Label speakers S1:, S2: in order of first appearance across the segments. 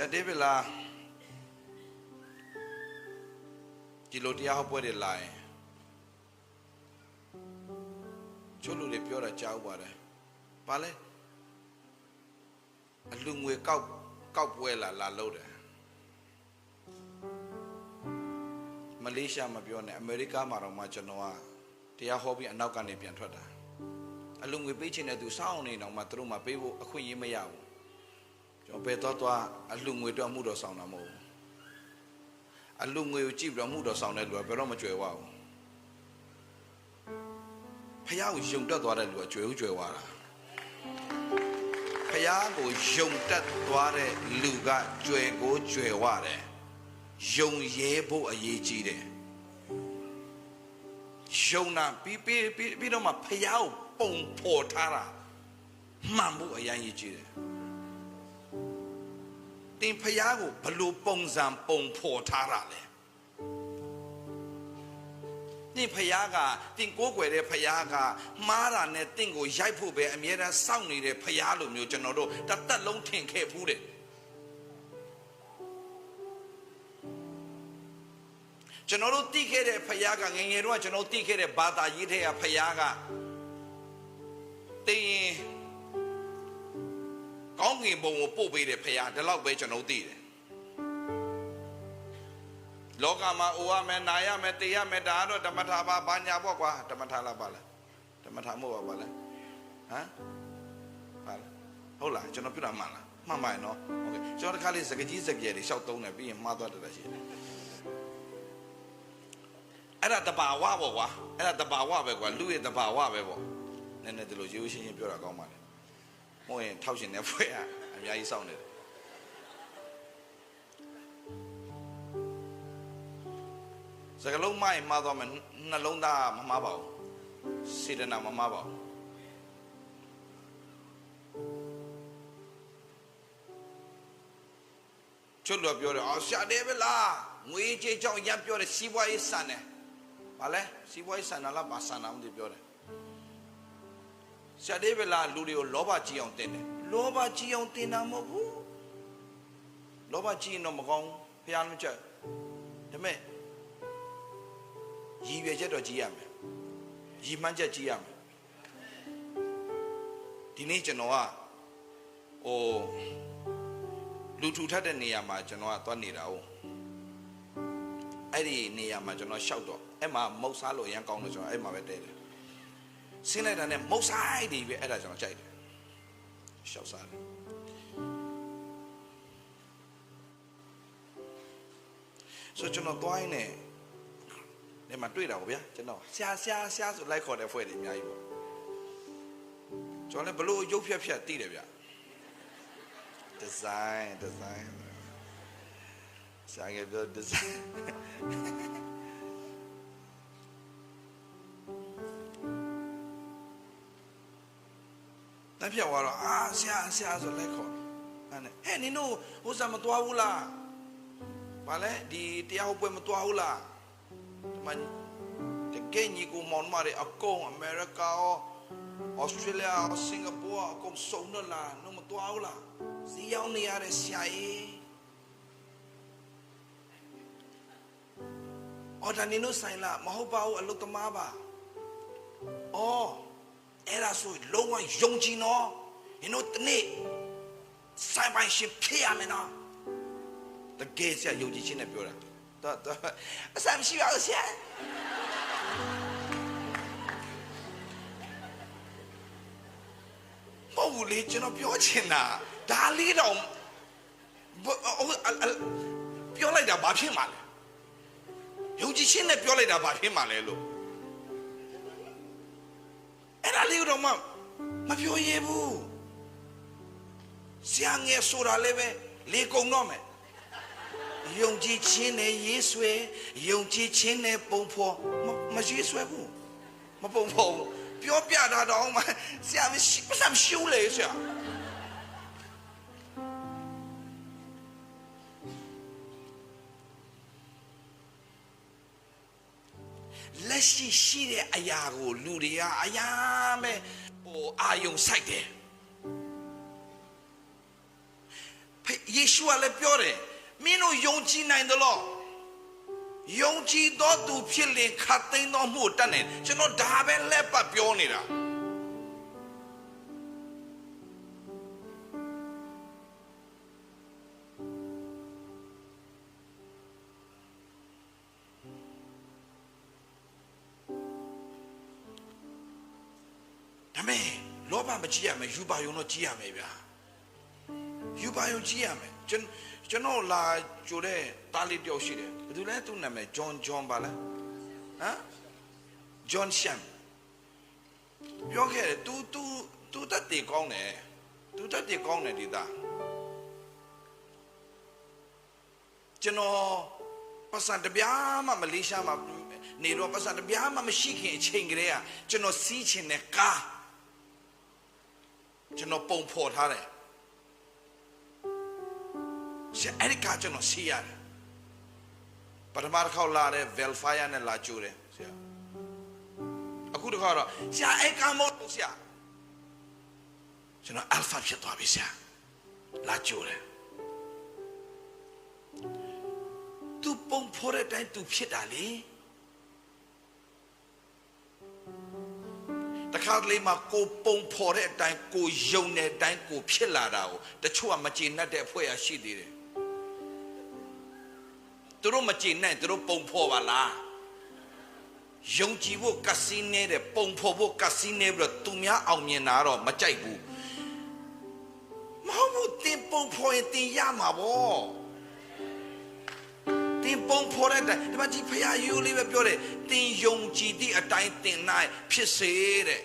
S1: ရဒေးဗစ်လာဒီလိုတရားဟောပွဲတွေလာရင်ချို့လူတွေပြောတာကြားဥပါတယ်။ဘာလဲအလူငွေကောက်ကောက်ပွဲလာလာလို့တယ်။မလေးရှားမပြောနဲ့အမေရိကမှာတော့မှကျွန်တော်ကတရားဟောပြီးအနောက်ကနေပြန်ထွက်တာ။အလူငွေပေးချင်တဲ့သူစောင့်နေတော့မှသူတို့မှပေးဖို့အခွင့်အရေးမရဘူး။ ကျွန်တော်ဘယ်တော့သွားအလှငွေတော့မှုတော်ဆောင်တာမဟုတ်ဘူးအလှငွေကိုကြည့်ပြီးတော့မှုတော်ဆောင်တဲ့လူကဘယ်တော့မကြွယ်ဝဘူးဖះကိုယုံတက်သွားတဲ့လူကကြွယ်ဦးကြွယ်ဝတာဖះကိုယုံတက်သွားတဲ့လူကကြွယ်ကိုကြွယ်ဝတယ်ယုံရဲဖို့အရေးကြီးတယ်ယုံနာပြီးပြီးပြီးပြီးတော့မှဖះကိုပုံဖော်ထားတာမှန်ဖို့အရင်ကြီးကြီးတယ် တင်ဖျားကိုဘလို့ပုံစံပုံဖော်ထားတာလဲတင်ဖျားကတင်ကိုးကွယ်တဲ့ဖျားကမှားတာနဲ့တင့်ကိုရိုက်ဖို့ပဲအမြဲတမ်းစောင့်နေတဲ့ဖျားလိုမျိုးကျွန်တော်တို့တစ်သက်လုံးထင်ခဲ့ဖူးတယ်ကျွန်တော်တို့တိခဲ့တဲ့ဖျားကငယ်ငယ်တော့ကျွန်တော်တိခဲ့တဲ့ဘာသာရေးတဲ့ဖျားကတင်ရင် ကောင်းကင်ဘုံကိုပို့ပေးတယ်ဖခင်ဒီလောက်ပဲကျွန်တော်သိတယ်လောကမှာအိုရမယ်နာရမယ်တေရမယ်ဒါကတော့ဓမ္မထာပါဘာညာပေါ့ကွာဓမ္မထာလားပါလားဓမ္မထာမို့ပါပါလားဟမ်ပါလားဟုတ်လားကျွန်တော်ပြတာမှန်လားမှန်ပါရဲ့နော်โอเคကျွန်တော်တစ်ခါလေးစကကြီးစကကျယ်တွေရှောက်သုံးတယ်ပြီးရင်မှားသွားတတ်ရှိတယ်အဲ့ဒါတဘာဝပေါ့ကွာအဲ့ဒါတဘာဝပဲကွာလူရဲ့တဘာဝပဲပေါ့နည်းနည်းဒီလိုရိုးရိုးရှင်းရှင်းပြောတာကောင်းပါလေ မဟုတ်ရင်ထောက်ရှင်တဲ့ဖွဲ့ကအများကြီးစောင့်နေတယ်စကလုံးမိုင်းမှားသွားမယ်နှလုံးသားမမှားပါဘူးစေတနာမမှားပါဘူးချွတ်လို့ပြောတယ်အော်ရှာတယ်ပဲလားငွေကြေးကြောင့်ရမ်းပြောတယ်စီးပွားရေးဆန်တယ်ဘာလဲစီးပွားရေးဆန်တာလားဘာဆန်တာမသိပြောတယ် ဆရာဒေးဗလာလူတွေကိုလောဘကြီးအောင်တင်တယ်လောဘကြီးအောင်တင်တာမဟုတ်ဘူးလောဘကြီးရင်တော့မကောင်းဘူးဖះမချက်ဒါပေမဲ့ရည်ရွယ်ချက်တော့ကြီးရမယ်ရည်မှန်းချက်ကြီးရမယ်ဒီနေ့ကျွန်တော်ကဟိုလူထူထပ်တဲ့နေရာမှာကျွန်တော်ကသွားနေတာဟုတ်အဲ့ဒီနေရာမှာကျွန်တော်ရှောက်တော့အဲ့မှာမုတ်စားလို့အရန်ကောင်းလို့ကျွန်တော်အဲ့မှာပဲတဲတယ် ဆင်းလိုက်တာနဲ့မုတ်ဆိုင်တွေပဲအဲ့ဒါကျွန်တော်ကြိုက်တယ်ရှောက်စားတယ်ဆိုကျွန်တော်သွားရင်းနဲ့ဒီမှာတွေ့တာပေါ့ဗျာကျွန်တော်ဆရာဆရာဆရာဆိုလိုက်ခေါ်တဲ့ဖွဲ့တွေအများကြီးပေါ့ကျွန်တော်လည်းဘလို့ရုပ်ဖြတ်ဖြတ်တည်တယ်ဗျ design design ဆရာကပြော design တက် ပြတ်သွားတော့အာဆရာဆရာဆိုလိုက်ခေါ်အဲ့နဲ့ဟဲ့နင်တို့ဟိုစားမသွားဘူးလားဘာလဲဒီတရားဟောပွဲမသွားဘူးလားဒီမှာတကယ်ညီကိုမောင်မတွေအကုန်အမေရိကရောဩစတြေးလျရောစင်ကာပူရောအကုန်စုံတော့လားနင်မသွားဘူးလားစီရောက်နေရတဲ့ဆရာကြီးအော်ဒါနင်တို့ဆိုင်လားမဟုတ်ပါဘူးအလုတ်သမားပါအော် အဲ့ဒါဆိုလုံးဝယုံကြည်နော်နင်တို့တနေ့စိုင်းပိုင်ရှင်ဖြစ်ရမယ်နော်တကယ်ဆရာယုံကြည်ခြင်းနဲ့ပြောတာတော့တော့အဆမ်းရှိပါဦးဆရာမဟုတ်ဘူးလေကျွန်တော်ပြောချင်တာဒါလေးတော့ဘဟိုအအပြောလိုက်တာဘာဖြစ်မှာလဲယုံကြည်ခြင်းနဲ့ပြောလိုက်တာဘာဖြစ်မှာလဲလို့ အဲ့ဒါလေးတော့မှမပြောရဘူးဆရာငယ်ဆိုတာလည်းပဲလေကုံတော့မယ်ယုံကြည်ခြင်းနဲ့ရေးဆွဲယုံကြည်ခြင်းနဲ့ပုံဖော်မမရေးဆွဲဘူးမပုံဖော်ဘူးပြောပြတာတော့မှဆရာမရှိမစမ်းရှုံးလေဆရာ လက်ရှိရှိတဲ့အရာကိုလူတွေကအရာမဲ့ဟိုအာယုံဆိုင်တယ်ဖယေရှုကလည်းပြောတယ်မင်းတို့ယုံကြည်နိုင်သလားယုံကြည်သောသူဖြစ်လင်ခတ်သိမ်းသောမှုတတ်နေကျွန်တော်ဒါပဲလက်ပတ်ပြောနေတာ ဒါမဲ့လောဘမကြည့်ရမယ်ယူပါယုံတော့ကြည့်ရမယ်ဗျာယူပါယုံကြည့်ရမယ်ကျွန်ကျွန်တော်လာကြိုတဲ့တားလေးတယောက်ရှိတယ်ဘယ်သူလဲသူ့နာမည်ဂျွန်ဂျွန်ပါလားဟမ်ဂျွန်ရှမ်ပြောခဲ့တယ် तू तू तू တက်တေကောင်းတယ် तू တက်တေကောင်းတယ်ဒီသားကျွန်တော်ပတ်စံတစ်ပြားမှမလေးရှားမှာနေတော့ပတ်စံတစ်ပြားမှမရှိခင်အချိန်ကလေးကကျွန်တော်စီးချင်တဲ့ကား ကျွန်တော်ပုံဖော်ထားတယ်ရှင်အဲ့ဒီကကျွန်တော်စီးရတယ်ပထမတစ်ခေါက်လာတဲ့ Velfire နဲ့လာကြိုးတယ်ဆရာအခုတစ်ခါတော့ဆရာအဲ့ကမို့ဆရာကျွန်တော် Alpha ဖြစ်သွားပြီဆရာလာကြိုးတယ်သူပုံဖော်တဲ့အတိုင်းသူဖြစ်တာလေ ခါတလေမှာကိုပုံဖော်တဲ့အတိုင်းကိုယုံတဲ့အတိုင်းကိုဖြစ်လာတာကိုတချို့ကမကျေနပ်တဲ့အဖွဲ့အရှိသေးတယ်သူတို့မကျေနပ်သူတို့ပုံဖော်ပါလားယုံကြည်ဖို့ကစီနေတဲ့ပုံဖော်ဖို့ကစီနေပြီးတော့သူများအောင်မြင်တာတော့မကြိုက်ဘူးမဟုတ်ဘူးတင်ပုံဖော်ရင်တင်ရမှာဗောတင်ပုံဖော်တဲ့အတိုင်းဒီမှာဒီဖရာယူလေးပဲပြောတယ်တင်ယုံကြည်သည့်အတိုင်းတင်နိုင်ဖြစ်စေတဲ့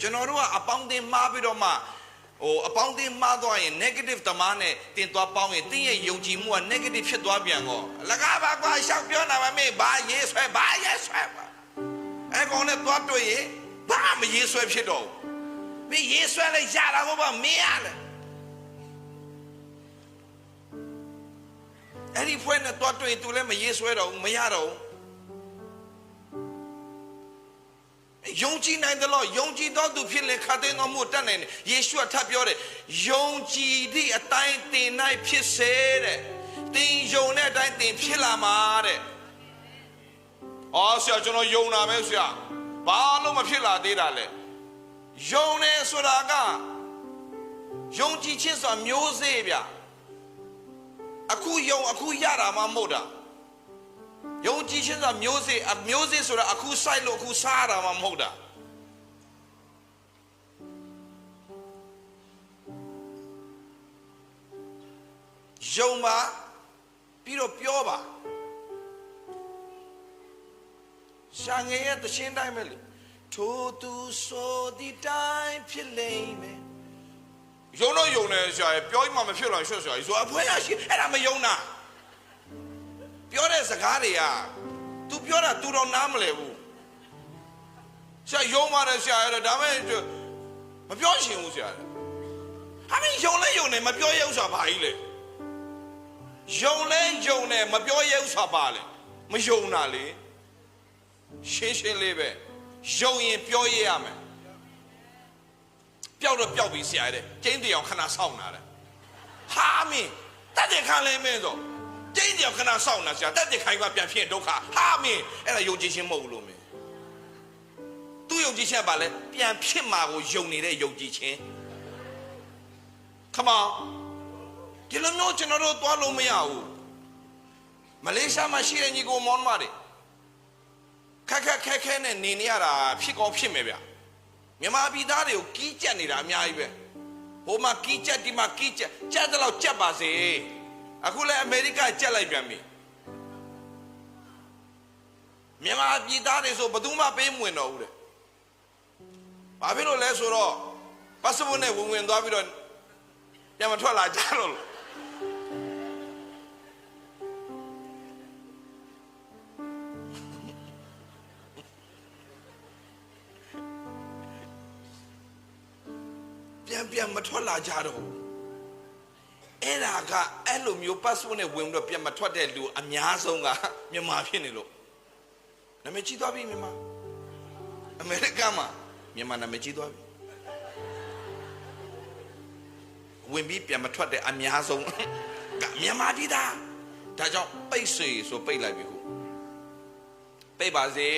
S1: ကျွန်တော်တို့ကအပေါင်းအသင်းမှားပြီးတော့မှဟိုအပေါင်းအသင်းမှားသွားရင် negative တမားနဲ့တင်သွားပေါင်းရင်တင်းရဲ့ယုံကြည်မှုက negative ဖြစ်သွားပြန်ကောလကားပါကွာရှောက်ပြောတာမမေးဘာရေးဆွဲဘာရေးဆွဲပါအဲ့ကောင်နဲ့သွားတွေ့ရင်ဘာမရေးဆွဲဖြစ်တော့ဘူးမင်းရေးဆွဲလိုက်ရတာဟုတ်ပါမင်းရလေအဲ့ဒီဖွဲ့နဲ့သွားတွေ့ရင် तू လည်းမရေးဆွဲတော့ဘူးမရတော့ဘူး ယုံကြည်နိုင်တယ်လို့ယုံကြည်တော်သူဖြစ်လေခတ်သိမ်းတော်မူတတ်နိုင်တယ်ယေရှုကထပ်ပြောတယ်ယုံကြည်သည့်အတိုင်းတင်၌ဖြစ်စေတဲ့တင်ယုံတဲ့အတိုင်းတင်ဖြစ်လာမှာတဲ့အော်ဆရာကျွန်တော်ယုံတာပဲဆရာဘာလို့မဖြစ်လာသေးတာလဲယုံနေဆိုတာကယုံကြည်ခြင်းဆိုတာမျိုးစေ့ဗျအခုယုံအခုရတာမှမဟုတ်တာ ယုံကြည်ခြင်းဆိုတာမျိုးစေ့အမျိုးစေ့ဆိုတာအခုစိုက်လို့အခုစားရတာမှမဟုတ်တာယုံပါပြီးတော့ပြောပါရှာငယ်ရဲ့တခြင်းတိုင်းပဲလေထိုသူဆိုဒီတိုင်းဖြစ်လိမ့်မယ်ယုံတော့ယုံတယ်ဆရာပြောမှမဖြစ်လို့ရွှတ်ဆရာဆိုအဖွဲရရှိအဲ့ဒါမယုံတာ ပြောတဲ့စကားတွေက तू ပြောတာ तू တော့နားမလဲဘူးဆရာယုံပါတယ်ဆရာရဒါမဲ့မပြောချင်ဘူးဆရာဟာမင်းယုံလဲယုံနေမပြောရဥစ္စာဘာကြီးလဲယုံလဲယုံနေမပြောရဥစ္စာပါလေမယုံတာလေရှင်းရှင်းလေးပဲယုံရင်ပြောရရမယ်ပျောက်တော့ပျောက်ပြီဆရာတဲ့ကျင်းတရားခဏဆောင်းတာတဲ့ဟာမင်းတတ်တယ်ခံလဲမင်းဆို ကျင်းကြောင်ခဏစောင့်နေဆရာတက်တဲ့ခိုင်ကပြန်ဖြစ်ဒုက္ခဟာမင်းအဲ့ဒါယုံကြည်ခြင်းမဟုတ်ဘူးလို့မင်းသူယုံကြည်ခြင်းကဘာလဲပြန်ဖြစ်မှာကိုယုံနေတဲ့ယုံကြည်ခြင်းခမောင်ဒီလိုမျိုးကျွန်တော်တို့သွားလို့မရဘူးမလေးရှားမှာရှိတဲ့ညီကိုမောင်မတွေခက်ခက်ခဲခဲနဲ့နေနေရတာဖြစ်ကောင်းဖြစ်မယ်ဗျမြန်မာပြည်သားတွေကိုကီးကြက်နေတာအများကြီးပဲဟိုမှာကီးကြက်ဒီမှာကီးကြက်ကြက်တော့ကြက်ပါစေ အခုလည်းအမေရိကကြက်လိုက်ပြန်ပြီမြန်မာပြည်သားတွေဆိုဘယ်သူမှပေးမဝင်တော့ဘူးတဲ့ဘာဖြစ်လို့လဲဆိုတော့ပတ်စပို့နဲ့ဝင်ဝင်သွားပြီးတော့ပြန်မထွက်လာကြတော့လို့ပြန်ပြန်မထွက်လာကြတော့ဘူး အဲ့ဒါကအဲ့လိုမျိုး passport နဲ့ဝင်ပြီးတော့ပြန်မထွက်တဲ့လူအများဆုံးကမြန်မာဖြစ်နေလို့နာမည်ကြီးသွားပြီမြန်မာအမေရိကန်မှာမြန်မာနာမည်ကြီးသွားပြီဟဝင်ပြီးပြန်မထွက်တဲ့အများဆုံးကမြန်မာပြည်သားဒါကြောင့်ပိတ်စေဆိုပိတ်လိုက်ပြီခုပိတ်ပါစေ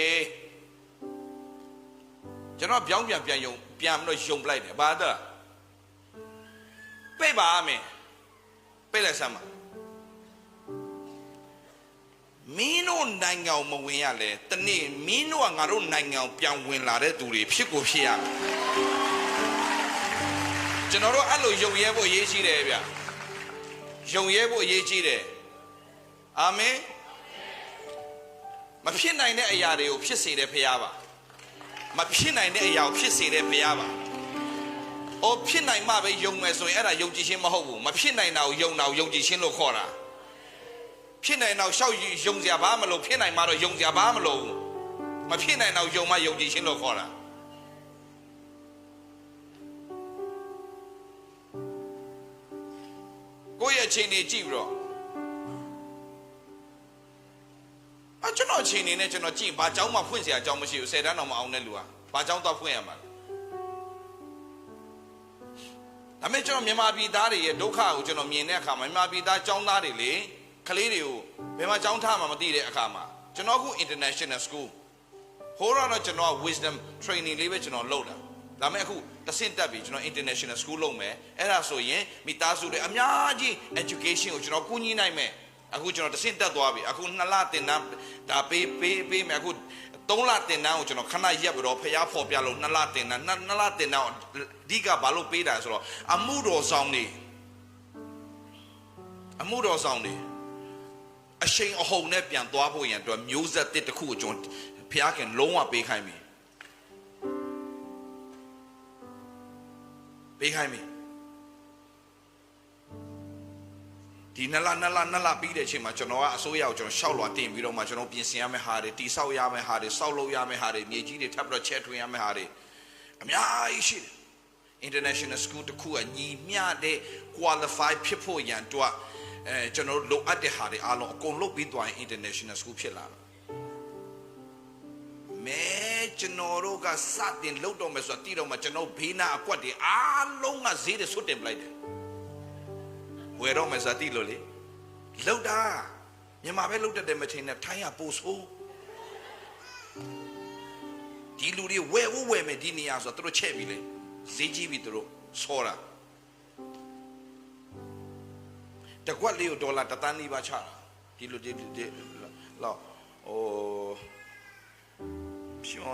S1: ကျွန်တော်ပြောင်းပြန်ပြန်ယုံပြန်မလို့ယုံပလိုက်တယ်ဘာသာပိတ်ပါမယ် ပိတ်လိုက်စမ်းပါမင်းတို့နိုင်ငံကိုမဝင်ရလဲတနေ့မင်းတို့ကငါတို့နိုင်ငံကိုပြန်ဝင်လာတဲ့သူတွေဖြစ်ကိုဖြစ်ရမယ်ကျွန်တော်တို့အဲ့လိုယုံရဲဖို့အရေးကြီးတယ်ဗျယုံရဲဖို့အရေးကြီးတယ်အာမင်မဖြစ်နိုင်တဲ့အရာတွေကိုဖြစ်စေတဲ့ဖရားပါမဖြစ်နိုင်တဲ့အရာကိုဖြစ်စေတဲ့ဖရားပါ။ အော်ဖြစ်နိုင်မှပဲယုံမယ်ဆိုရင်အဲ့ဒါယုံကြည်ခြင်းမဟုတ်ဘူးမဖြစ်နိုင်တာကိုယုံတာကိုယုံကြည်ခြင်းလို့ခေါ်တာဖြစ်နိုင်တော့ရှောက်ယုံစရာဘာမလို့ဖြစ်နိုင်မှတော့ယုံစရာဘာမလို့မဖြစ်နိုင်တော့ယုံမှယုံကြည်ခြင်းလို့ခေါ်တာကိုယ့်ရဲ့အခြေအနေကြည့်ပြီးတော့အကျွန်တော်အခြေအနေနဲ့ကျွန်တော်ကြည့်ဘာကြောင်းမှဖွင့်စရာအကြောင်းမရှိဘူးဆယ်တန်းတော့မအောင်တဲ့လူကဘာကြောင်းတော့ဖွင့်ရမှာလဲ ဒါပေမဲ့ကျွန်တော်မြန်မာပြည်သားတွေရဲ့ဒုက္ခကိုကျွန်တော်မြင်တဲ့အခါမှာမြန်မာပြည်သားចောင်းသားတွေလေကလေးတွေကိုဘယ်မှာចောင်းထားမှမသိတဲ့အခါမှာကျွန်တော်အခု international school ဟိုတော့ကျွန်တော် wisdom training လေးပဲကျွန်တော်လုပ်တာဒါပေမဲ့အခုတဆင့်တက်ပြီကျွန်တော် international school လုပ်မယ်အဲ့ဒါဆိုရင်မိသားစုတွေအများကြီး education ကိုကျွန်တော်ကူညီနိုင်မယ်အခုကျွန်တော်တဆင့်တက်သွားပြီအခု2လတင်တန်းဒါပေးပေးပေးမယ်အခု 3လတင်တန်းကိုကျွန်တော်ခဏရက်ပြီးတော့ဖျားဖော်ပြလို့2လတင်တန်း2လတင်တန်းအဓိကဘာလို့ပေးတာဆိုတော့အမှုတော်ဆောင်နေအမှုတော်ဆောင်နေအရှိန်အဟုန်နဲ့ပြန်သွားဖို့ရန်အတွက်မျိုးဆက်တစ်တစ်ခုကိုကျွန်တော်ဖျားခင်လုံးဝပေးခိုင်းပြီပေးခိုင်းပြီ ဒီနလနလနလပြီးတဲ့အချိန်မှာကျွန်တော်ကအစိုးရကိုကျွန်တော်ရှောက်လွာတင်ပြီးတော့မှကျွန်တော်ပြင်ဆင်ရမယ့်ဟာတွေတိဆောက်ရမယ့်ဟာတွေစောက်လုပ်ရမယ့်ဟာတွေမြေကြီးတွေထပ်ပြီးတော့ချဲထွင်ရမယ့်ဟာတွေအများကြီးရှိတယ် international school တစ်ခုကညီမျှတဲ့ qualify ဖြစ်ဖို့ရန်အတွက်အဲကျွန်တော်တို့လိုအပ်တဲ့ဟာတွေအားလုံးအကုန်လုပ်ပြီးသွားရင် international school ဖြစ်လာတယ်မဲကျွန်တော်တို့ကစတင်လုပ်တော့မယ်ဆိုတာတိတော့မှကျွန်တော်ဘေးနာအကွက်တွေအားလုံးကဈေးတွေဆွတ်တင်ပလိုက်တယ် ဝယ်တော့မယ်ဆိုတာတိလို့လေလောက်တာမြန်မာပဲလောက်တတ်တယ်မချင်းနဲ့ထိုင်းကပို့ဆိုးဒီလူတွေဝယ်ဝဝယ်မယ်ဒီနေရာဆိုတော့သူတို့ချက်ပြီလေဈေးကြီးပြီသူတို့ဆောတာတကွက်လေးကိုဒေါ်လာတစ်သန်းနီးပါးချတာဒီလိုဒီဒီလောက်ဟိုရှင်40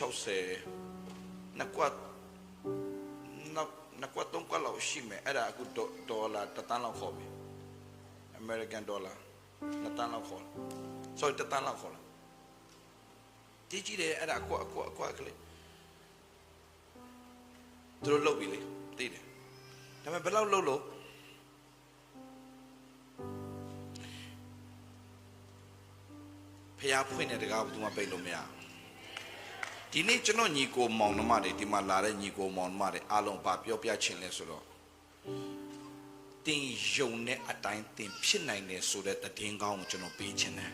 S1: 60နှစ်ကွက် နှစ်နှစ်ကွက်သုံးကွက်လောက်ရှိမယ်အဲ့ဒါအခုဒေါ်လာတစ်သန်းလောက်ခေါ်ပြီ American dollar နှစ်သန်းလောက်ခေါ် sorry တစ်သန်းလောက်ခေါ်လားဒီကြည့်တယ်အဲ့ဒါအကွက်အကွက်အကွက်ကလေးသူတို့လုတ်ပြီလေသိတယ်ဒါပေမဲ့ဘယ်လောက်လုတ်လို့ဖျားဖွင့်တဲ့တကားဘယ်သူမှပိတ်လို့မရ ဒီနေ့ကျွန်တော်ညီကိုမောင်နှမတွေဒီမှာလာတဲ့ညီကိုမောင်နှမတွေအားလုံးပါပြောပြချင်လဲဆိုတော့တင်ယုံတဲ့အတိုင်းတင်ဖြစ်နိုင်တယ်ဆိုတဲ့တည်င်းကောင်းကိုကျွန်တော်ပေးချင်တယ်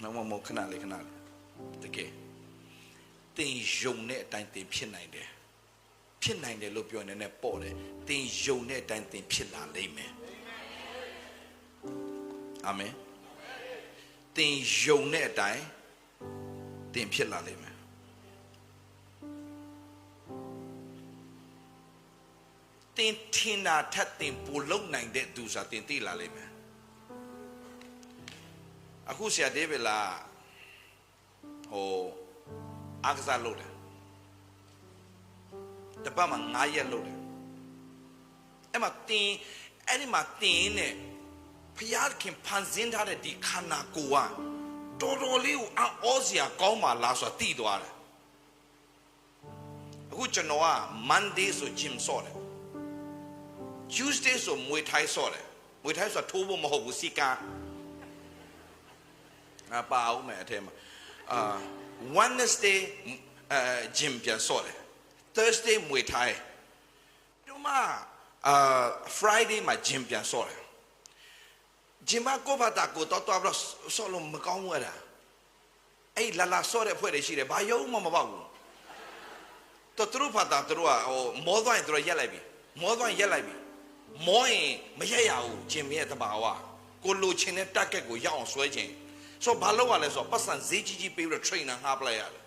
S1: နောက်မှမခဏလေးခဏလေးတကယ်တင်ယုံတဲ့အတိုင်းတင်ဖြစ်နိုင်တယ်ဖြစ်နိုင်တယ်လို့ပြောနေတယ်ပေါ့တယ်တင်ယုံတဲ့အတိုင်းတင်ဖြစ်လာလိမ့်မယ်အာမင်တင်ယုံတဲ့အတိုင်း တင်ဖြစ်လာလိမ့်မယ်တင်ထင်တာထက်တင်ပိုလုံနိုင်တဲ့သူဆိုတာတင်သိလာလိမ့်မယ်အခုဆရာဒေးဗလာဟိုအားကစားလုပ်တယ်တပတ်မှာ9ရက်လုပ်တယ်အဲ့မှာတင်အဲ့ဒီမှာတင်နဲ့ဖျားခင်ဖန်ဆင်းထားတဲ့ဒီခန္ဓာကိုယ်က တော်တော်လေးကိုအောစရာကောင်းပါလားဆိုတာသိသွားတယ်အခုကျွန်တော်က Monday ဆို gym ဆော့တယ် Tuesday ဆိုမွေထိုင်းဆော့တယ်မွေထိုင်းဆိုတာထိုးဖို့မဟုတ်ဘူးစီကံအပါအောင်မယ်အထဲမှာအာ Wednesday အဲ gym ပြန်ဆော့တယ် Thursday မွေထိုင်းဒီမှာအာ Friday မှာ gym ပြန်ဆော့တယ် gym မှာကိုဘာတာကိုတော့တော့ပြီးဆော့လို့မကောင်းဘူးအဲ့ဒါအဲ့လာလာဆော့တဲ့ဖွဲ့တွေရှိတယ်ဘာယုံမှမပေါ့ဘူးတော်သူတို့ဖတ်တာသူတို့ကဟိုမောသွားရင်သူတို့ရက်လိုက်ပြီမောသွားရက်လိုက်ပြီမောရင်မရက်ရဘူးဂျင်မရဲ့တဘာဝကိုလိုချင်တဲ့ target ကိုရောက်အောင်ဆွဲခြင်းဆိုတော့ဘာလုပ်ရလဲဆိုတော့ပတ်စံဈေးကြီးကြီးပေးပြီးတော့ trainer ငှားပလိုက်ရတယ်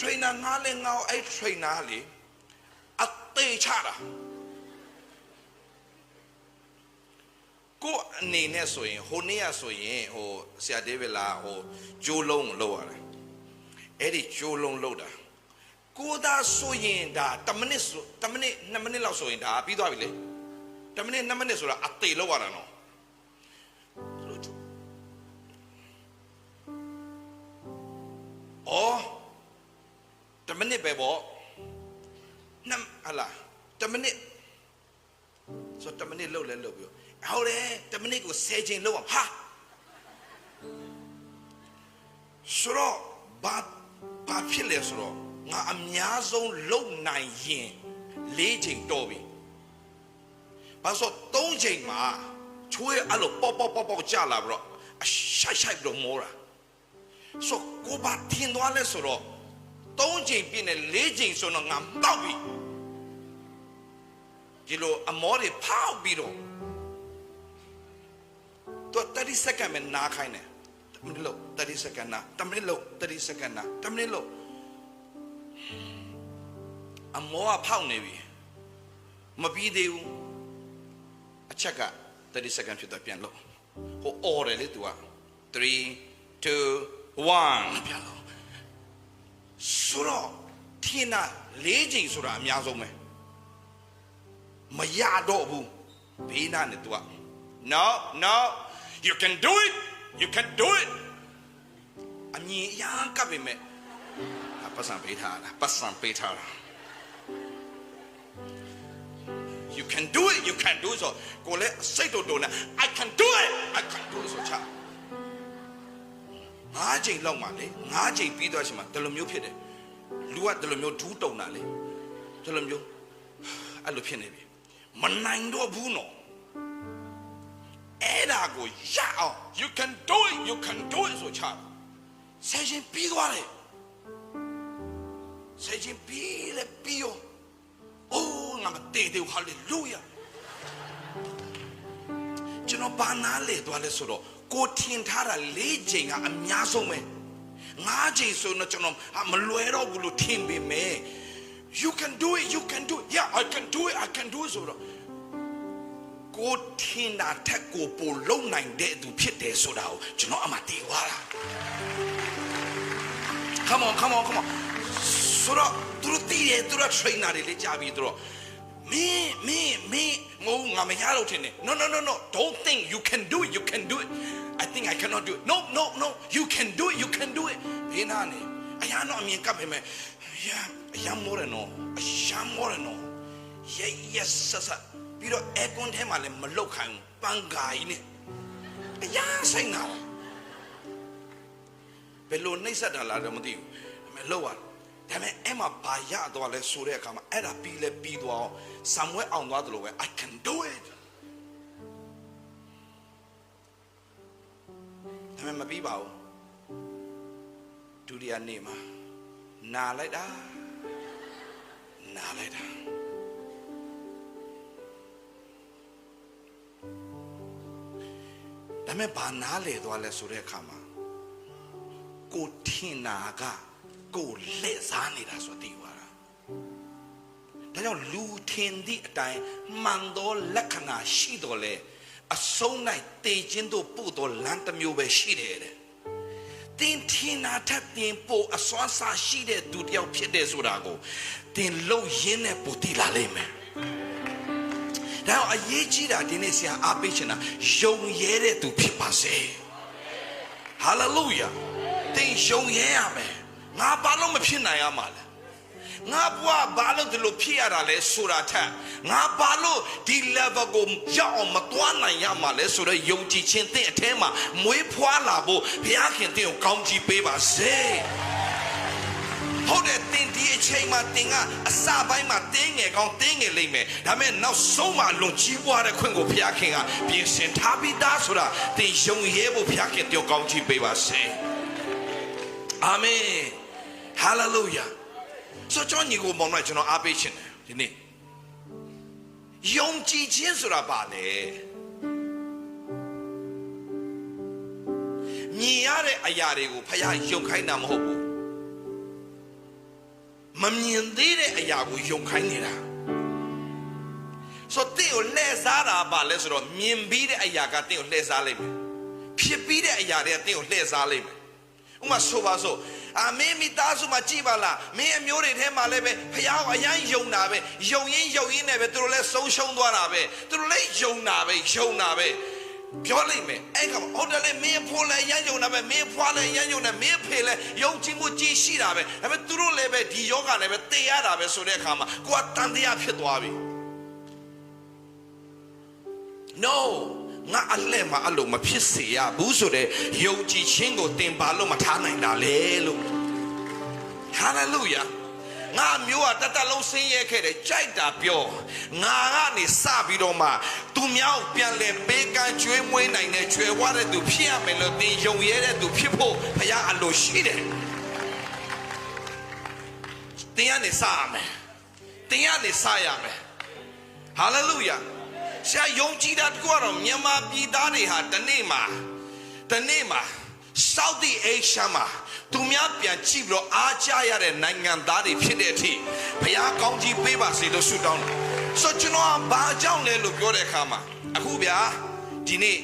S1: trainer ငှားလဲငှားအောင်အဲ့ trainer လေအသေးချတာ ကိုအနေနဲ့ဆိုရင်ဟိုနေ့ကဆိုရင်ဟိုဆရာဒေးဗစ်လာဟိုဂျိုးလုံးကိုလောက်ရတယ်အဲ့ဒီဂျိုးလုံးလောက်တာကိုသာဆိုရင်ဒါ10မိနစ်ဆို10မိနစ်2မိနစ်လောက်ဆိုရင်ဒါပြီးသွားပြီလေ10မိနစ်2မိနစ်ဆိုတာအသေးလောက်ရတာနော်အော်10မိနစ်ပဲပေါ့နှစ်ဟလာ10မိနစ်ဆို10မိနစ်လောက်လဲလောက်ပြီး ဟုတ်တယ်10မိနစ်ကို10ချိန်လောက်အောင်ဟာဆိုတော့ဘာဘာဖြစ်လဲဆိုတော့ငါအများဆုံးလုံနိုင်ရင်၄ချိန်တော်ပြီဘာလို့၃ချိန်မှာချွေးအဲ့လိုပေါက်ပေါက်ပေါက်ပေါက်ကြလာပြီးတော့အရှိုက်ရှိုက်ပြီးတော့မောတာဆိုကိုဘာထင်သွားလဲဆိုတော့၃ချိန်ပြည့်နေ၄ချိန်ဆိုတော့ငါမောက်ပြီဒီလိုအမောတွေဖောက်ပြီးတော့ တော့30 second ပဲနားခိုင်းတယ်10 minute လို့30 second နာ10 minute လို့30 second နာ10 minute လို့အမောကဖောက်နေပြီမပြီးသေးဘူးအချက်က30 second ဖြစ်တော့ပြန်လို့ဟို order လေ तू က3 2 1ပြန်လို့ဆိုတော့ထင်တာ၄ချိန်ဆိုတာအများဆုံးပဲမရတော့ဘူးဘေးနာနဲ့ तू က no no you can do it you can do it အမြင်အရာကပ်ပေမဲ့အပတ်စံပေးထားတာပတ်စံပေးထားတာ you can do it you can do it ဆိုကိုလည်းစိတ်တော်တော်နဲ့ I can do it I can do it ဆိုချငါးချိန်လောက်မှလေငါးချိန်ပြီးသွားချိန်မှာဒီလိုမျိုးဖြစ်တယ်လူကဒီလိုမျိုးဒူးတုံတာလေဒီလိုမျိုးအဲ့လိုဖြစ်နေပြီမနိုင်တော့ဘူးနော် အဲ့ဒါကိုရအောင် you can do it you can do it ဆိုချဆယ်ချင်းပြီးသွားတယ်ဆယ်ချင်းပြီးလေပြီးရောအိုးငါမတည်သေးဘူးဟာလေလုယာကျွန်တော်ဘာနာလေသွားလဲဆိုတော့ကိုထင်ထားတာ၄ချိန်ကအများဆုံးပဲ၅ချိန်ဆိုတော့ကျွန်တော်ဟာမလွယ်တော့ဘူးလို့ထင်ပေမဲ့ you can do it you can do it yeah i can do it i can do it ဆိုတော့ ကိုထင်တာထက်ကိုပိုလုံနိုင်တဲ့သူဖြစ်တယ်ဆိုတာကိုကျွန်တော်အမှတည်သွားတာ come on come on come on ဆိုတော့သူတို့တည်တယ်သူတို့ trainer တွေလေကြာပြီသူတို့မင်းမင်းမင်းငိုငါမရတော့ထင်တယ် no no no no don't think you can do it you can do it i think i cannot do it no no no you can do it you can do it ဘေးနာနေအရာတော့အမြင်ကပ်ပေမဲ့အရာအရာမောရနော်အရာမောရနော် yes yes ဆက်ဆက် ပြီးတော့ aircon ထဲမှာလည်းမလုတ်ခိုင်းဘူးပန်းကာကြီးနဲ့အရာဆိုင်တာဘယ်လိုနှိမ့်ဆက်တာလားတော့မသိဘူးဒါပေမဲ့လောက်ရတယ်ဒါပေမဲ့အဲ့မှာဘာရတော့လဲဆိုတဲ့အခါမှာအဲ့ဒါပြီးလဲပြီးသွားအောင်ဆမ်ဝဲအောင်သွားတယ်လို့ပဲ I can do it ဒါပေမဲ့မပြီးပါဘူးဒုတိယနေ့မှာနာလိုက်တာနာလိုက်တာ ဒါပေမဲ့ဘာနားလေသွားလဲဆိုတဲ့အခါမှာကိုထင်နာကကိုလက်စားနေတာဆိုသိသွားတာဒါကြောင့်လူထင်သည့်အတိုင်းမှန်သောလက္ခဏာရှိတော်လဲအဆုံး၌တေခြင်းတို့ပို့တော်လမ်းတစ်မျိုးပဲရှိတယ်တဲ့တင်ထင်နာထက်တင်ပို့အစွမ်းစားရှိတဲ့သူတစ်ယောက်ဖြစ်တယ်ဆိုတာကိုတင်လုံရင်းနဲ့ပို့တည်လာလိမ့်မယ် ဒါတော့အရေးကြီးတာဒီနေ့ဆရာအားပေးချင်တာယုံရဲတဲ့သူဖြစ်ပါစေဟာလေလုယာတင်ယုံရဲရမယ်ငါဘာလို့မဖြစ်နိုင်ရမှာလဲငါဘွားဘာလို့ဒီလိုဖြစ်ရတာလဲဆိုတာထက်ငါဘာလို့ဒီ level ကိုရောက်အောင်မသွားနိုင်ရမှာလဲဆိုတော့ယုံကြည်ခြင်းသင်အထဲမှာမွေးဖွားလာဖို့ဘုရားခင်သင်ကိုကောင်းချီးပေးပါစေ ဟုတ်တယ်တင်ဒီအချိန်မှာတင်ကအစပိုင်းမှာတင်းငယ်ကောင်းတင်းငယ်လိမ့်မယ်ဒါပေမဲ့နောက်ဆုံးမှာလွန်ကြီးပွားတဲ့ခွင့်ကိုဘုရားခင်ကပြင်ဆင်ထားပြီးသားဆိုတာတင်ယုံရဲဖို့ဘုရားခင်သင်ကိုကောင်းချီးပေးပါစေအာမင်ဟာလေလုယာဆိုတော့ကျွန်တော်ညီကိုမောင်နှမကျွန်တော်အားပေးခြင်းတယ်ဒီနေ့ယုံကြည်ခြင်းဆိုတာပါလေမြင်ရတဲ့အရာတွေကိုဖခင်ယုံခိုင်းတာမဟုတ်ဘူး မမြင်သေးတဲ့အရာကိုယုံခိုင်းနေတာဆိုတော့တင်းကိုလှည့်စားတာပါလဲဆိုတော့မြင်ပြီးတဲ့အရာကတင်းကိုလှည့်စားလိုက်မယ်ဖြစ်ပြီးတဲ့အရာတွေကတင်းကိုလှည့်စားလိုက်မယ်ဥပမာဆိုပါစို့အာမင်းမိသားစုမှာကြည်ပါလားမင်းအမျိုးတွေထဲမှာလည်းပဲဖះကိုအရန်ယုံတာပဲယုံရင်ယုံရင်နဲ့ပဲသူတို့လည်းဆုံးရှုံးသွားတာပဲသူတို့လည်းယုံတာပဲယုံတာပဲ ပြောလိုက်မယ်အဲ့ကဟုတ်တယ်လေမင်းဖိုးလည်းရမ်းယုံတာပဲမင်းဖွားလည်းရမ်းယုံတယ်မင်းဖေလည်းယုံကြည်မှုကြီးရှိတာပဲဒါပေမဲ့သူတို့လည်းပဲဒီယောဂနဲ့ပဲတည်ရတာပဲဆိုတဲ့အခါမှာကိုကတန်တရားဖြစ်သွားပြီ no ငါအလှဲ့မှာအဲ့လိုမဖြစ်စေရဘူးဆိုတဲ့ယုံကြည်ခြင်းကိုတင်ပါလို့မထားနိုင်တာလေလို့ hallelujah ငါမျိုးကတသက်လုံးဆင်းရဲခဲ့တယ်ကြိုက်တာပြောငါကနေစပြီးတော့မှသူများကိုပြန်လဲပေးကမ်းကျွေးမွေးနိုင်တဲ့ကျွဲဝတဲ့သူဖြစ်ရမယ်လို့တင်ယုံရဲတဲ့သူဖြစ်ဖို့ဘုရားအလိုရှိတယ်တင်ရနေစရမယ်တင်ရနေစရမယ် hallelujah ဆရာယုံကြည်တာတကွာတော့မြန်မာပြည်သားတွေဟာတနေ့မှာတနေ့မှာ South Asia မှာ သူများပြန်ကြည့်ပြီးတော့အားကြရတဲ့နိုင်ငံသားတွေဖြစ်တဲ့အထိဘုရားကောင်းကြီးပေးပါစေလို့ဆုတောင်းတယ်ဆိုတော့ကျွန်တော်ကဘာကြောင့်လဲလို့ပြောတဲ့အခါမှာအခုဗျာဒီနေ့